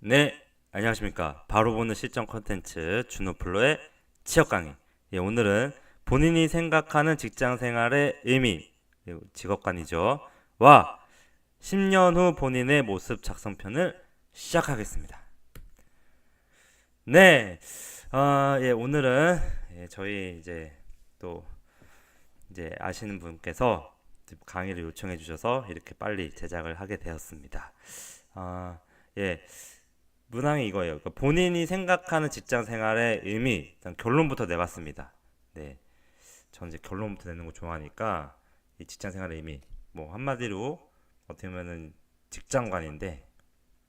네, 안녕하십니까. 바로 보는 실전 컨텐츠 준호플로의 취업 강의. 예, 오늘은 본인이 생각하는 직장 생활의 의미, 그리고 직업관이죠. 와, 10년 후 본인의 모습 작성편을 시작하겠습니다. 네, 어, 예, 오늘은 예, 저희 이제 또 이제 아시는 분께서 강의를 요청해 주셔서 이렇게 빨리 제작을 하게 되었습니다. 아, 예. 문항이 이거예요. 그러니까 본인이 생각하는 직장 생활의 의미, 일단 결론부터 내봤습니다. 네. 전 이제 결론부터 내는 거 좋아하니까 이 직장 생활의 의미, 뭐 한마디로 어떻게 보면은 직장관인데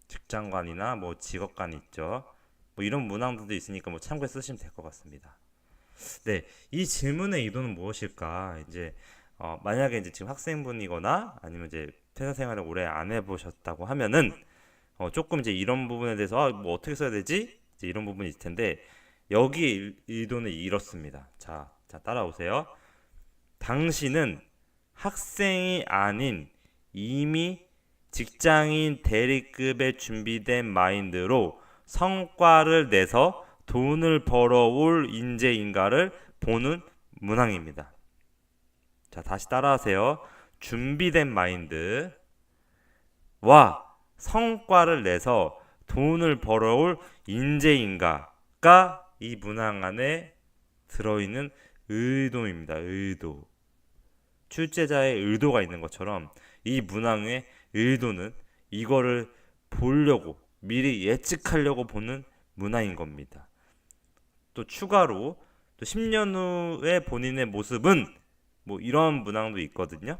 직장관이나 뭐 직업관 있죠. 뭐 이런 문항들도 있으니까 뭐 참고해 쓰시면 될 것 같습니다. 네, 이 질문의 의도는 무엇일까? 이제 어, 만약에 이제 지금 학생분이거나 아니면 이제 퇴사 생활을 오래 안 해보셨다고 하면은 어, 조금 이제 이런 부분에 대해서 아, 뭐 어떻게 써야 되지? 이제 이런 부분이 있을 텐데 여기 일- 의도는 이렇습니다. 자, 자 따라오세요. 당신은 학생이 아닌 이미 직장인 대리급에 준비된 마인드로 성과를 내서 돈을 벌어올 인재인가를 보는 문항입니다. 자, 다시 따라하세요. 준비된 마인드 와 성과를 내서 돈을 벌어올 인재인가가 이 문항 안에 들어있는 의도입니다. 의도. 출제자의 의도가 있는 것처럼 이 문항의 의도는 이거를 보려고 미리 예측하려고 보는 문항인 겁니다. 또 추가로 또 10년 후의 본인의 모습은 뭐 이런 문항도 있거든요.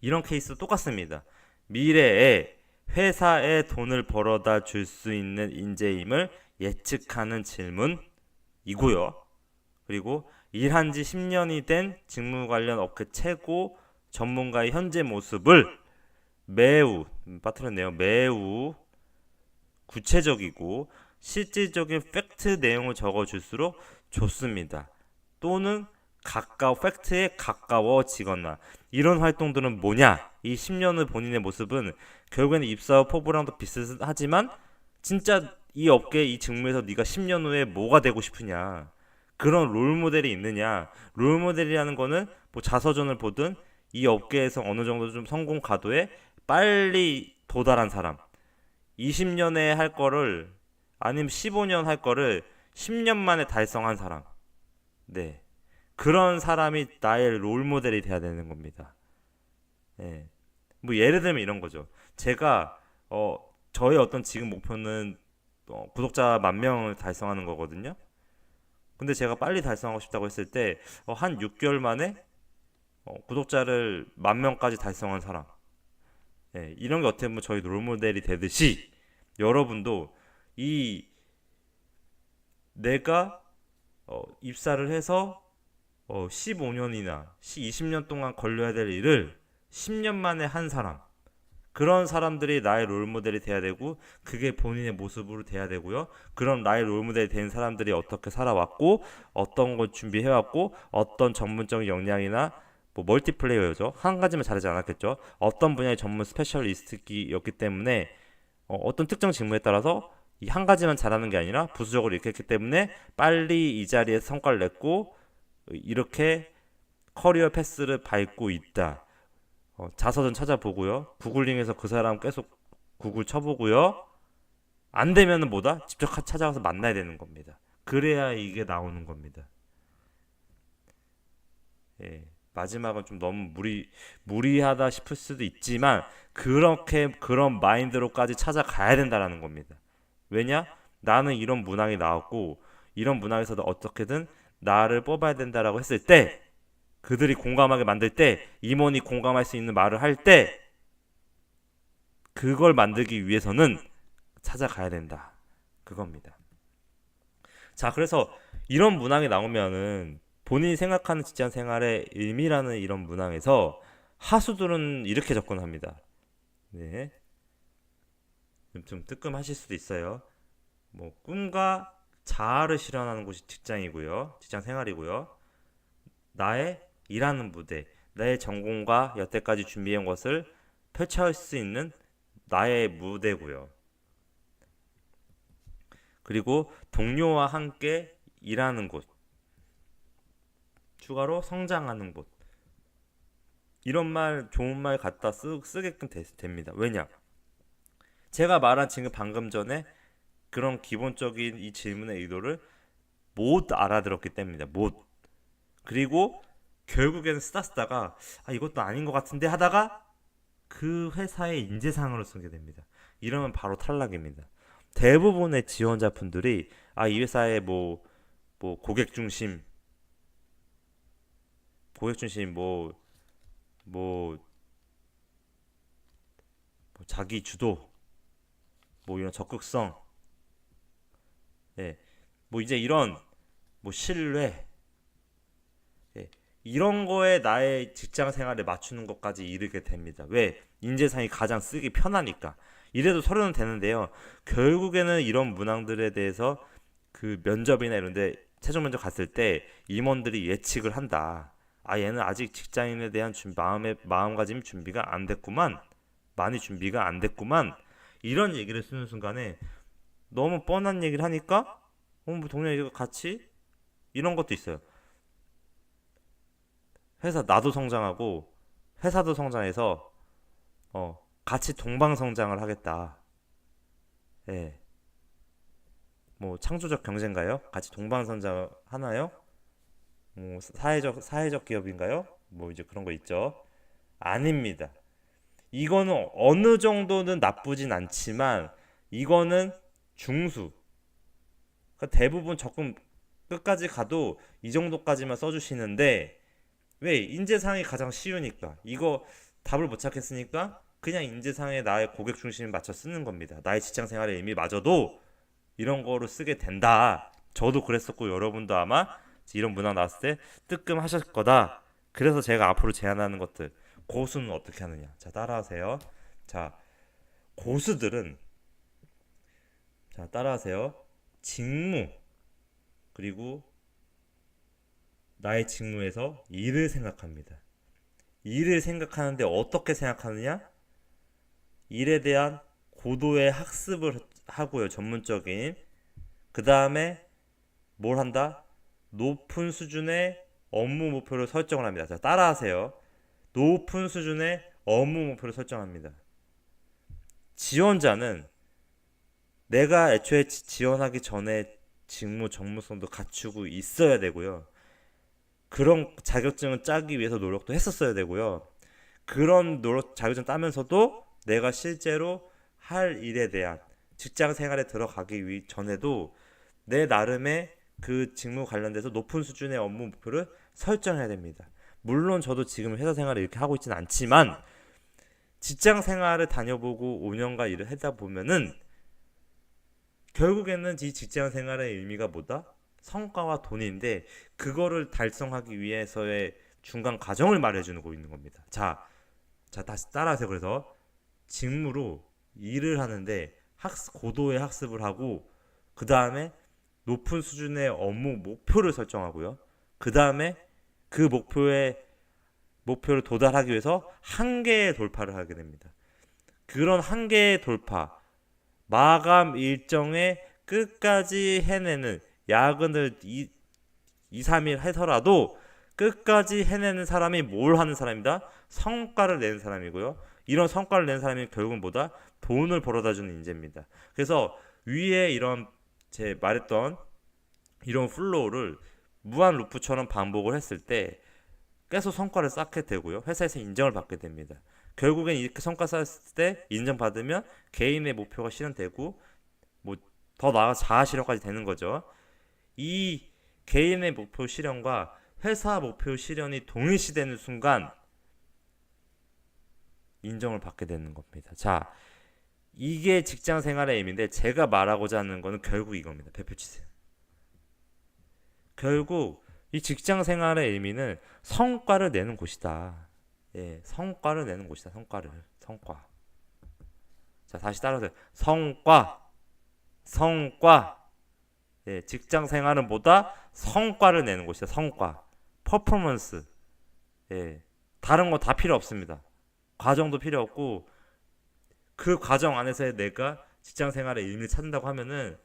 이런 케이스 똑같습니다. 미래에 회사에 돈을 벌어다 줄 수 있는 인재임을 예측하는 질문이고요. 그리고 일한 지 10년이 된 직무 관련 업계 최고 전문가의 현재 모습을 매우 음, 빠뜨렸네요. 매우 구체적이고 실질적인 팩트 내용을 적어줄수록 좋습니다. 또는 가까워 팩트에 가까워지거나 이런 활동들은 뭐냐? 이 10년 후 본인의 모습은 결국에는 입사 후 포부랑도 비슷하지만 진짜 이 업계 이 직무에서 네가 10년 후에 뭐가 되고 싶으냐? 그런 롤 모델이 있느냐? 롤 모델이라는 거는 뭐 자서전을 보든 이 업계에서 어느 정도 좀 성공 가도에 빨리 도달한 사람. 20년에 할 거를 아니면 15년 할 거를 10년 만에 달성한 사람. 네. 그런 사람이 나의 롤 모델이 돼야 되는 겁니다. 예. 뭐 예를 들면 이런 거죠. 제가 어 저의 어떤 지금 목표는 어, 구독자 만 명을 달성하는 거거든요. 근데 제가 빨리 달성하고 싶다고 했을 때 어, 한 6개월 만에 어, 구독자를 만 명까지 달성한 사람. 예, 이런 게 어떻게 보면 저희 롤 모델이 되듯이 여러분도 이 내가 어, 입사를 해서 어, 15년이나 20년 동안 걸려야 될 일을 10년 만에 한 사람. 그런 사람들이 나의 롤 모델이 돼야 되고 그게 본인의 모습으로 돼야 되고요. 그럼 나의 롤 모델이 된 사람들이 어떻게 살아왔고 어떤 걸 준비해 왔고 어떤 전문적인 역량이나 뭐 멀티플레이어죠. 한 가지만 잘하지 않았겠죠. 어떤 분야의 전문 스페셜리스트였기 때문에 어, 어떤 특정 직무에 따라서 이 한 가지만 잘하는 게 아니라 부수적으로 이렇게 했기 때문에 빨리 이 자리에 성과를 냈고 이렇게 커리어 패스를 밟고 있다. 어, 자서전 찾아보고요. 구글링에서 그 사람 계속 구글 쳐보고요. 안 되면은 뭐다? 직접 가- 찾아가서 만나야 되는 겁니다. 그래야 이게 나오는 겁니다. 예. 마지막은 좀 너무 무리 무리하다 싶을 수도 있지만 그렇게 그런 마인드로까지 찾아가야 된다라는 겁니다. 왜냐? 나는 이런 문항이 나왔고 이런 문항에서도 어떻게든 나를 뽑아야 된다라고 했을 때 그들이 공감하게 만들 때 임원이 공감할 수 있는 말을 할 때 그걸 만들기 위해서는 찾아가야 된다. 그겁니다. 자, 그래서 이런 문항이 나오면은 본인이 생각하는 직장 생활의 의미라는 이런 문항에서 하수들은 이렇게 접근합니다. 네. 좀, 좀 뜨끔하실 수도 있어요. 뭐 꿈과 자아를 실현하는 곳이 직장이고요. 직장 생활이고요. 나의 일하는 무대, 나의 전공과 여태까지 준비해온 것을 펼쳐할 수 있는 나의 무대고요. 그리고 동료와 함께 일하는 곳. 추가로 성장하는 곳. 이런 말, 좋은 말 갖다 쓰, 쓰게끔 되, 됩니다. 왜냐? 제가 말한 지금 방금 전에 그런 기본적인 이 질문의 의도를 못 알아들었기 때문입니다. 못. 그리고 결국에는 쓰다 쓰다가 아 이것도 아닌 것 같은데 하다가 그 회사의 인재상으로 쓰게 됩니다. 이러면 바로 탈락입니다. 대부분의 지원자분들이 아 이 회사의 뭐 뭐 고객 중심 고객 중심 뭐 뭐, 뭐 자기 주도 뭐 이런 적극성 예. 뭐 이제 이런 뭐 신뢰 예. 이런 거에 나의 직장 생활에 맞추는 것까지 이르게 됩니다. 왜? 인재상이 가장 쓰기 편하니까. 이래도 서류는 되는데요. 결국에는 이런 문항들에 대해서 그 면접이나 이런 데 최종 면접 갔을 때 임원들이 예측을 한다. 아 얘는 아직 직장인에 대한 준 마음의 마음가짐 준비가 안 됐구만. 많이 준비가 안 됐구만. 이런 얘기를 쓰는 순간에 너무 뻔한 얘기를 하니까 어, 뭐 동료 이거 같이 이런 것도 있어요. 회사 나도 성장하고 회사도 성장해서 어 같이 동방 성장을 하겠다. 예. 뭐 창조적 경제인가요? 같이 동방 성장 하나요? 뭐 사회적 사회적 기업인가요? 뭐 이제 그런 거 있죠. 아닙니다. 이거는 어느 정도는 나쁘진 않지만 이거는 중수. 그러니까 대부분 적금 끝까지 가도 이 정도까지만 써주시는데 왜 인재상이 가장 쉬우니까 이거 답을 못 찾겠으니까 그냥 인재상에 나의 고객 중심을 맞춰 쓰는 겁니다. 나의 직장 생활의 의미 마저도 이런 거로 쓰게 된다. 저도 그랬었고 여러분도 아마 이런 문항 나왔을 때 뜨끔하실 거다. 그래서 제가 앞으로 제안하는 것들 고수는 어떻게 하느냐. 자 따라하세요. 자 고수들은 자 따라하세요. 직무 그리고 나의 직무에서 일을 생각합니다. 일을 생각하는데 어떻게 생각하느냐? 일에 대한 고도의 학습을 하고요. 전문적인. 그 다음에 뭘 한다? 높은 수준의 업무 목표를 설정을 합니다. 자, 따라하세요. 높은 수준의 업무 목표를 설정합니다. 지원자는 내가 애초에 지- 지원하기 전에 직무 정무성도 갖추고 있어야 되고요. 그런 자격증을 짜기 위해서 노력도 했었어야 되고요. 그런 노력 자격증 따면서도 내가 실제로 할 일에 대한 직장 생활에 들어가기 위 전에도 내 나름의 그 직무 관련돼서 높은 수준의 업무 목표를 설정해야 됩니다. 물론 저도 지금 회사 생활을 이렇게 하고 있지는 않지만 직장 생활을 다녀보고 5년간 일을 하다 보면은 결국에는 이 직장 생활의 의미가 뭐다? 성과와 돈인데 그거를 달성하기 위해서의 중간 과정을 말해주고 있는 겁니다. 자, 자 다시 따라하세요. 그래서 직무로 일을 하는데 학습, 고도의 학습을 하고 그 다음에 높은 수준의 업무 목표를 설정하고요. 그 다음에 그 목표에 목표를 도달하기 위해서 한계의 돌파를 하게 됩니다. 그런 한계의 돌파, 마감 일정의 끝까지 해내는 야근을 2, 2 3일 해서라도 끝까지 해내는 사람이 뭘 하는 사람이다? 성과를 내는 사람이고요. 이런 성과를 내는 사람이 결국은 뭐다? 돈을 벌어다 주는 인재입니다. 그래서 위에 이런 제 말했던 이런 플로우를 무한 루프처럼 반복을 했을 때 계속 성과를 쌓게 되고요. 회사에서 인정을 받게 됩니다. 결국엔 이렇게 성과 쌓았을 때 인정받으면 개인의 목표가 실현되고 뭐 더 나아 자아 실현까지 되는 거죠. 이 개인의 목표 실현과 회사 목표 실현이 동일시되는 순간 인정을 받게 되는 겁니다. 자, 이게 직장 생활의 의미인데 제가 말하고자 하는 거는 결국 이겁니다. 배표 치세요. 결국 이 직장 생활의 의미는 성과를 내는 곳이다. 예, 성과를 내는 곳이다. 성과를. 성과. 자, 다시 따라서 성과. 성과. 예, 직장 생활은 뭐다? 성과를 내는 곳이다. 성과. 퍼포먼스. 예. 다른 거 다 필요 없습니다. 과정도 필요 없고 그 과정 안에서 내가 직장 생활의 의미를 찾는다고 하면은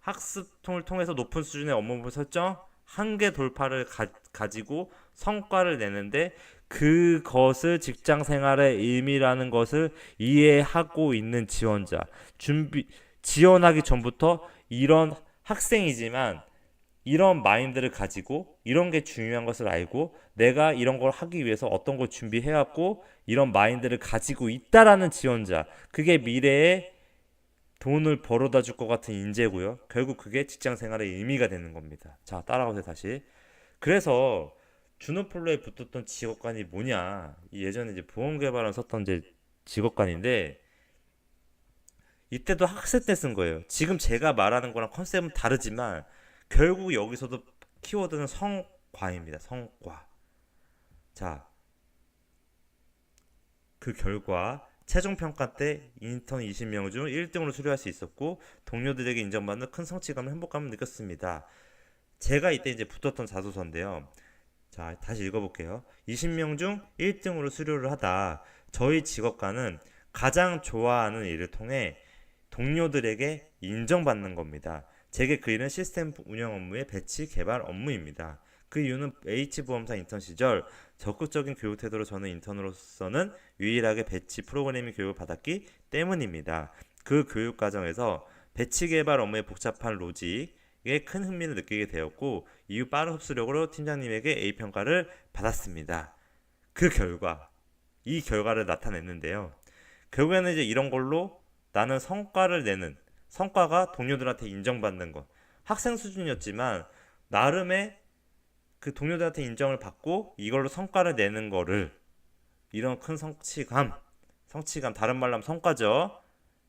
학습통을 통해서 높은 수준의 업무 설정, 한계 돌파를 가, 가지고 성과를 내는데 그것을 직장 생활의 의미라는 것을 이해하고 있는 지원자, 준비 지원하기 전부터 이런 학생이지만 이런 마인드를 가지고 이런 게 중요한 것을 알고 내가 이런 걸 하기 위해서 어떤 걸 준비해 왔고 이런 마인드를 가지고 있다라는 지원자 그게 미래에 돈을 벌어다 줄 것 같은 인재고요. 결국 그게 직장 생활의 의미가 되는 겁니다. 자, 따라오세요, 다시. 그래서 주노폴로에 붙었던 직업관이 뭐냐? 이 예전에 이제 보험 개발을 썼던 이제 직업관인데 이때도 학생 때쓴 거예요. 지금 제가 말하는 거랑 컨셉은 다르지만 결국 여기서도 키워드는 성과입니다. 성과. 자, 그 결과 최종 평가 때 인턴 20명 중 1등으로 수료할 수 있었고 동료들에게 인정받는 큰 성취감을 행복감을 느꼈습니다. 제가 이때 이제 붙었던 자소서인데요. 자, 다시 읽어볼게요. 20명 중 1등으로 수료를 하다. 저희 직업관은 가장 좋아하는 일을 통해 동료들에게 인정받는 겁니다. 제게 그 일은 시스템 운영 업무의 배치 개발 업무입니다. 그 이유는 H보험사 인턴 시절 적극적인 교육 태도로 저는 인턴으로서는 유일하게 배치 프로그래밍 교육을 받았기 때문입니다. 그 교육 과정에서 배치 개발 업무의 복잡한 로직에 큰 흥미를 느끼게 되었고 이후 빠른 흡수력으로 팀장님에게 A 평가를 받았습니다. 그 결과 이 결과를 나타냈는데요. 결국에는 이제 이런 걸로 나는 성과를 내는 성과가 동료들한테 인정받는 것 학생 수준이었지만 나름의 그 동료들한테 인정을 받고 이걸로 성과를 내는 거를 이런 큰 성취감 성취감 다른 말로 하면 성과죠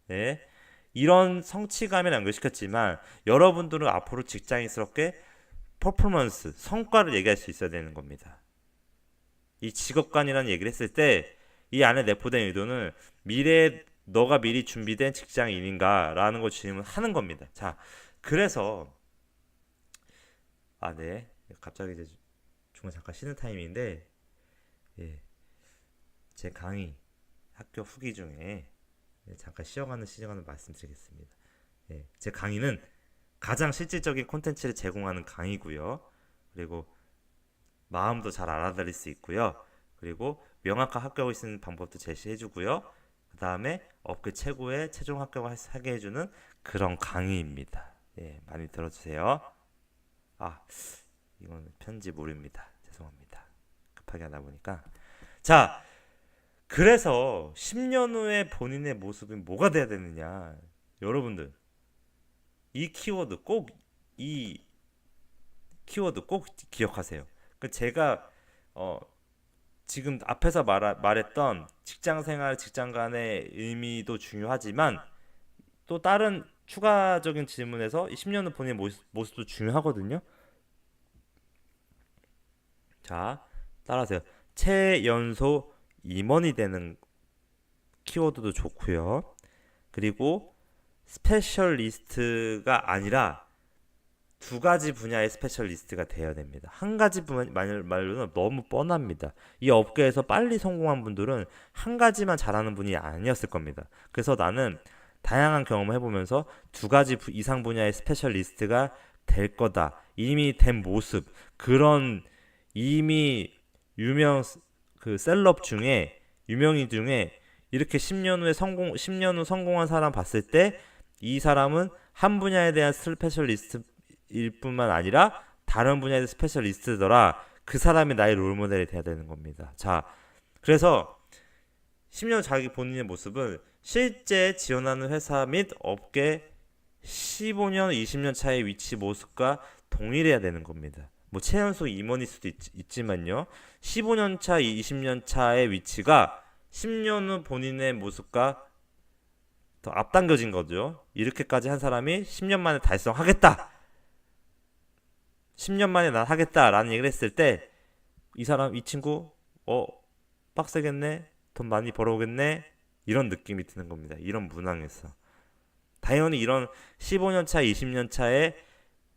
네 이런 성취감을 연결시켰지만 여러분들은 앞으로 직장인스럽게 퍼포먼스 성과를 얘기할 수 있어야 되는 겁니다 이 직업관이라는 얘기를 했을 때 이 안에 내포된 의도는 미래에 너가 미리 준비된 직장인인가라는 걸 질문하는 겁니다. 자, 그래서 아, 네. 갑자기 이제 중간 잠깐 쉬는 타임인데 예. 제 강의 학교 후기 중에 예, 잠깐 쉬어가는 시간을 말씀드리겠습니다. 예. 제 강의는 가장 실질적인 콘텐츠를 제공하는 강의고요. 그리고 마음도 잘 알아들을 수 있고요. 그리고 명확한 합격을 쓰는 방법도 제시해주고요. 그 다음에 업계 최고의 최종 합격을 하게 해주는 그런 강의입니다. 예, 많이 들어주세요. 아, 이건 편집오류입니다. 죄송합니다. 급하게 하다 보니까. 자, 그래서 10년 후에 본인의 모습이 뭐가 돼야 되느냐. 여러분들, 이 키워드 꼭, 이 키워드 꼭 기억하세요. 그 제가, 어, 지금 앞에서 말, 말했던 직장 생활, 직장 간의 의미도 중요하지만 또 다른 추가적인 질문에서 10년 후 본인의 모습, 모습도 중요하거든요. 자, 따라하세요. 최연소 임원이 되는 키워드도 좋고요. 그리고 스페셜리스트가 아니라 두 가지 분야의 스페셜리스트가 되어야 됩니다. 한 가지 말로는 너무 뻔합니다. 이 업계에서 빨리 성공한 분들은 한 가지만 잘하는 분이 아니었을 겁니다. 그래서 나는 다양한 경험을 해보면서 두 가지 이상 분야의 스페셜리스트가 될 거다. 이미 된 모습, 그런 이미 유명 그 셀럽 중에 유명인 중에 이렇게 10년 후에 성공 10년 후 성공한 사람 봤을 때 이 사람은 한 분야에 대한 스페셜리스트일 뿐만 아니라 다른 분야의 스페셜리스트더라. 그 사람이 나의 롤 모델이 돼야 되는 겁니다. 자, 그래서 10년 자기 본인의 모습은 실제 지원하는 회사 및 업계 15년, 20년 차의 위치 모습과 동일해야 되는 겁니다. 뭐 최연소 임원일 수도 있, 지만요 15년 차, 20년 차의 위치가 10년 후 본인의 모습과 더 앞당겨진 거죠. 이렇게까지 한 사람이 10년 만에 달성하겠다. 10년 만에 난 하겠다라는 얘기를 했을 때 이 사람 이 친구 어 빡세겠네 돈 많이 벌어오겠네 이런 느낌이 드는 겁니다. 이런 문항에서 당연히 이런 15년 차, 20년 차의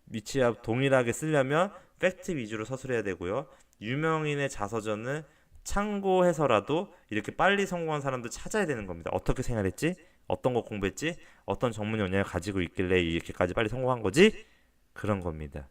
위치와 동일하게 쓰려면 팩트 위주로 서술해야 되고요. 유명인의 자서전을 참고해서라도 이렇게 빨리 성공한 사람들 찾아야 되는 겁니다. 어떻게 생활했지? 어떤 거 공부했지? 어떤 전문 역량을 가지고 있길래 이렇게까지 빨리 성공한 거지? 그런 겁니다.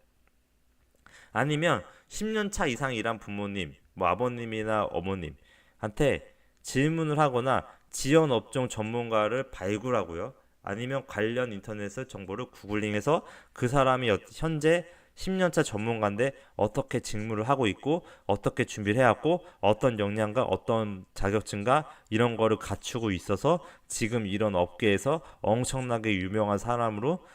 아니면 10년 차 이상 일한 부모님, 뭐 아버님이나 어머님한테 질문을 하거나 지원 업종 전문가를 발굴하고요. 아니면 관련 인터넷 정보를 구글링해서 그 사람이 여- 현재 10년차 전문가인데 어떻게 직무를 하고 있고 어떻게 준비를 해왔고 어떤 역량과 어떤 자격증과 이런 거를 갖추고 있어서 지금 이런 업계에서 엄청나게 유명한 사람으로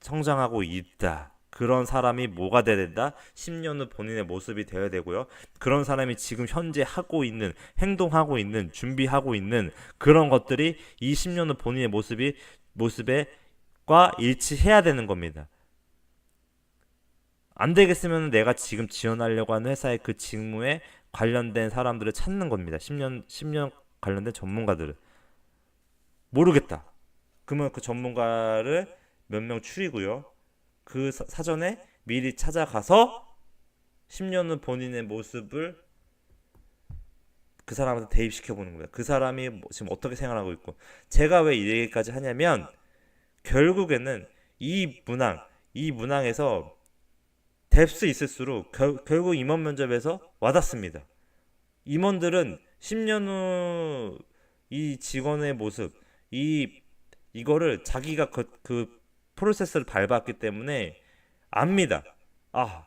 성장하고 있다. 그런 사람이 뭐가 돼야 된다? 10년 후 본인의 모습이 되어야 되고요. 그런 사람이 지금 현재 하고 있는, 행동하고 있는, 준비하고 있는 그런 것들이 이 10년 후 본인의 모습이, 모습에 과 일치해야 되는 겁니다. 안 되겠으면 내가 지금 지원하려고 하는 회사의 그 직무에 관련된 사람들을 찾는 겁니다. 10년, 10년 관련된 전문가들을. 모르겠다. 그러면 그 전문가를 몇 명 추리고요. 그 사, 사전에 미리 찾아가서 10년 후 본인의 모습을 그 사람한테 대입시켜 보는 거예요. 그 사람이 뭐 지금 어떻게 생활하고 있고 제가 왜 이 얘기까지 하냐면 결국에는 이 문항 이 문항에서 될수 있을수록 결, 결국 임원 면접에서 와닿습니다. 임원들은 10년 후 이 직원의 모습 이 이거를 자기가 그, 그 프로세스를 밟았기 때문에 압니다. 아,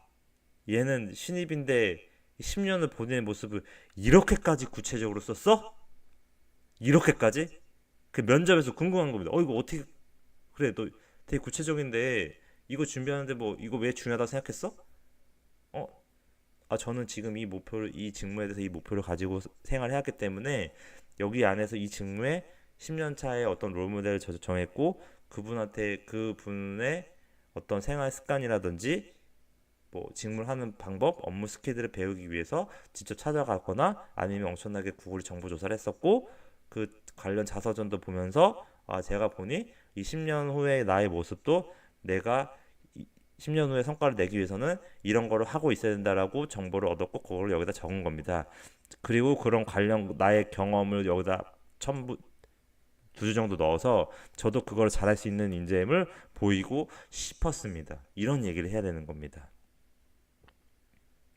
얘는 신입인데 10년 후 본인의 모습을 이렇게까지 구체적으로 썼어? 이렇게까지? 그 면접에서 궁금한 겁니다. 어, 이거 어떻게, 그래, 너 되게 구체적인데, 이거 준비하는데 뭐, 이거 왜 중요하다고 생각했어? 어, 아, 저는 지금 이 목표를, 이 직무에 대해서 이 목표를 가지고 생활해왔기 때문에, 여기 안에서 이 직무에 10년 차에 어떤 롤모델을 저 정했고, 그분한테 그분의 어떤 생활 습관이라든지 뭐 직무하는 방법, 업무 스킬들을 배우기 위해서 직접 찾아가거나 아니면 엄청나게 구글 정보 조사를 했었고 그 관련 자서전도 보면서 아 제가 보니 이 10년 후의 나의 모습도 내가 10년 후에 성과를 내기 위해서는 이런 거를 하고 있어야 된다라고 정보를 얻었고 그걸 여기다 적은 겁니다. 그리고 그런 관련 나의 경험을 여기다 첨부 두 주 정도 넣어서 저도 그걸 잘할 수 있는 인재임을 보이고 싶었습니다. 이런 얘기를 해야 되는 겁니다.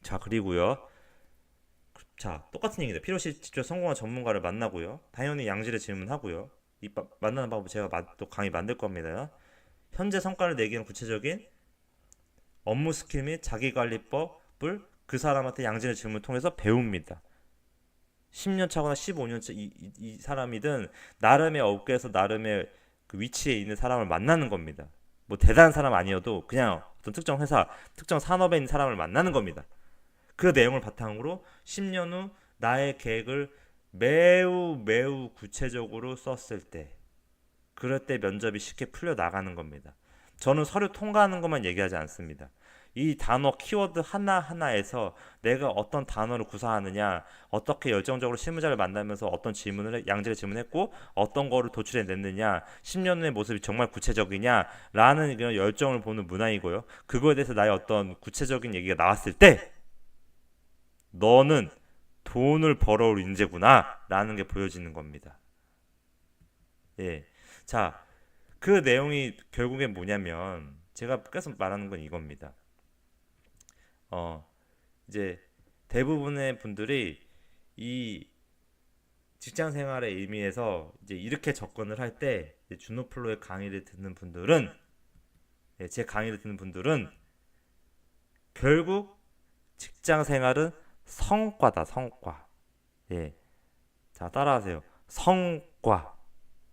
자, 그리고요. 자, 똑같은 얘기입니다. 필요시 직접 성공한 전문가를 만나고요. 당연히 양질의 질문하고요. 이 바- 만나는 방법 제가 마- 또 강의 만들 겁니다. 현재 성과를 내기 위한 구체적인 업무 스킬 및 자기관리법을 그 사람한테 양질의 질문을 통해서 배웁니다. 10년 차거나 15년 차 이, 이, 이 사람이든 나름의 업계에서 나름의 그 위치에 있는 사람을 만나는 겁니다. 뭐 대단한 사람 아니어도 그냥 어떤 특정 회사, 특정 산업에 있는 사람을 만나는 겁니다. 그 내용을 바탕으로 10년 후 나의 계획을 매우 매우 구체적으로 썼을 때 그럴 때 면접이 쉽게 풀려 나가는 겁니다. 저는 서류 통과하는 것만 얘기하지 않습니다. 이 단어 키워드 하나하나에서 내가 어떤 단어를 구사하느냐, 어떻게 열정적으로 실무자를 만나면서 어떤 질문을 양질의 질문했고 어떤 거를 도출해 냈느냐, 10년 후의 모습이 정말 구체적이냐 라는 그런 열정을 보는 문항이고요. 그거에 대해서 나의 어떤 구체적인 얘기가 나왔을 때 너는 돈을 벌어올 인재구나 라는 게 보여지는 겁니다. 예. 자, 그 내용이 결국엔 뭐냐면 제가 계속 말하는 건 이겁니다. 어, 이제 대부분의 분들이 이 직장 생활의 의미에서 이제 이렇게 접근을 할 때 준호플로의 강의를 듣는 분들은 예, 제 강의를 듣는 분들은 결국 직장 생활은 성과다 성과 예. 자 따라하세요 성과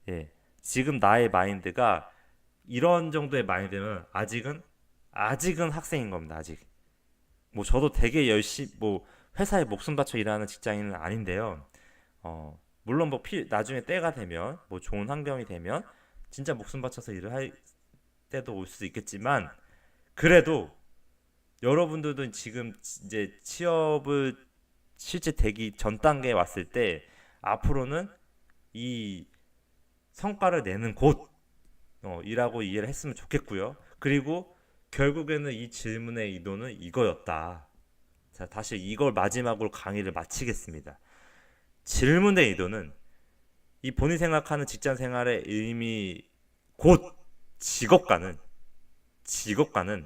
예. 지금 나의 마인드가 이런 정도의 마인드면 아직은 아직은 학생인 겁니다 아직. 뭐 저도 되게 열심히 뭐 회사에 목숨 바쳐 일하는 직장인은 아닌데요. 어 물론 뭐 피, 나중에 때가 되면 뭐 좋은 환경이 되면 진짜 목숨 바쳐서 일을 할 때도 올 수도 있겠지만 그래도 여러분들도 지금 이제 취업을 실제 되기 전 단계에 왔을 때 앞으로는 이 성과를 내는 곳이라고 이해를 했으면 좋겠고요. 그리고 결국에는 이 질문의 의도는 이거였다. 자, 다시 이걸 마지막으로 강의를 마치겠습니다. 질문의 의도는 이 본인이 생각하는 직장 생활의 의미 곧 직업과는 직업과는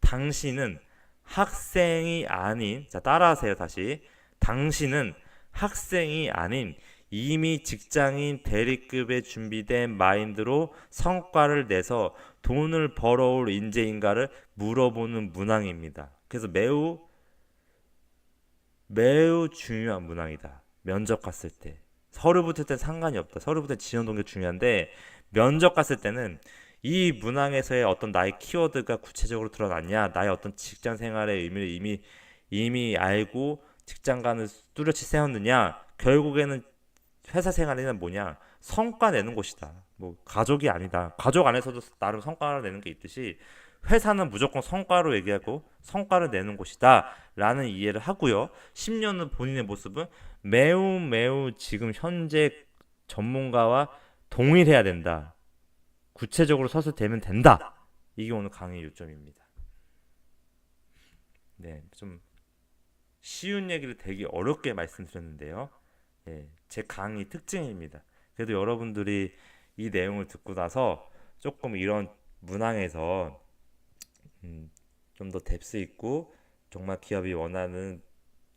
당신은 학생이 아닌 자 따라하세요 다시 당신은 학생이 아닌 이미 직장인 대리급에 준비된 마인드로 성과를 내서 돈을 벌어올 인재인가를 물어보는 문항입니다. 그래서 매우 매우 중요한 문항이다. 면접 갔을 때 서류 붙을 땐 상관이 없다. 서류 붙을 때 지원 동기 중요한데 면접 갔을 때는 이 문항에서의 어떤 나의 키워드가 구체적으로 드러났냐, 나의 어떤 직장 생활의 의미를 이미 이미 알고 직장관을 뚜렷이 세웠느냐, 결국에는 회사 생활에는 뭐냐, 성과 내는 곳이다. 뭐 가족이 아니다. 가족 안에서도 나름 성과를 내는 게 있듯이 회사는 무조건 성과로 얘기하고 성과를 내는 곳이다. 라는 이해를 하고요. 10년 후 본인의 모습은 매우 매우 지금 현재 전문가와 동일해야 된다. 구체적으로 서술 되면 된다. 이게 오늘 강의 요점입니다. 네, 좀 쉬운 얘기를 되게 어렵게 말씀드렸는데요. 예, 제 강의 특징입니다. 그래도 여러분들이 이 내용을 듣고 나서 조금 이런 문항에서 음, 좀 더 뎁스 있고 정말 기업이 원하는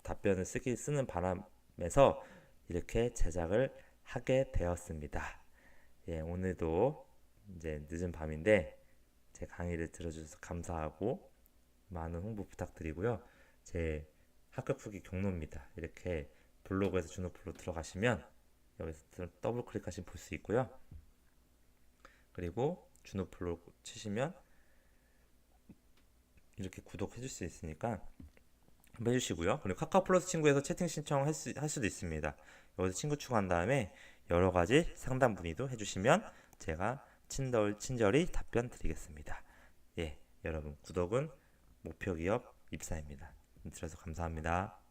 답변을 쓰기 쓰는 바람에서 이렇게 제작을 하게 되었습니다. 예, 오늘도 이제 늦은 밤인데 제 강의를 들어주셔서 감사하고 많은 홍보 부탁드리고요. 제 합격 후기 경로입니다. 이렇게 블로그에서 준호플로 들어가시면 여기서 더블 클릭하시면 볼 수 있고요. 그리고 준호플로 치시면 이렇게 구독해 줄 수 있으니까 한번 해주시고요. 그리고 카카오 플러스 친구에서 채팅 신청할 수, 할 수도 있습니다. 여기서 친구 추가한 다음에 여러 가지 상담 문의도 해주시면 제가 친절, 친절히 답변 드리겠습니다. 예, 여러분 구독은 목표 기업 입사입니다. 들어서 감사합니다.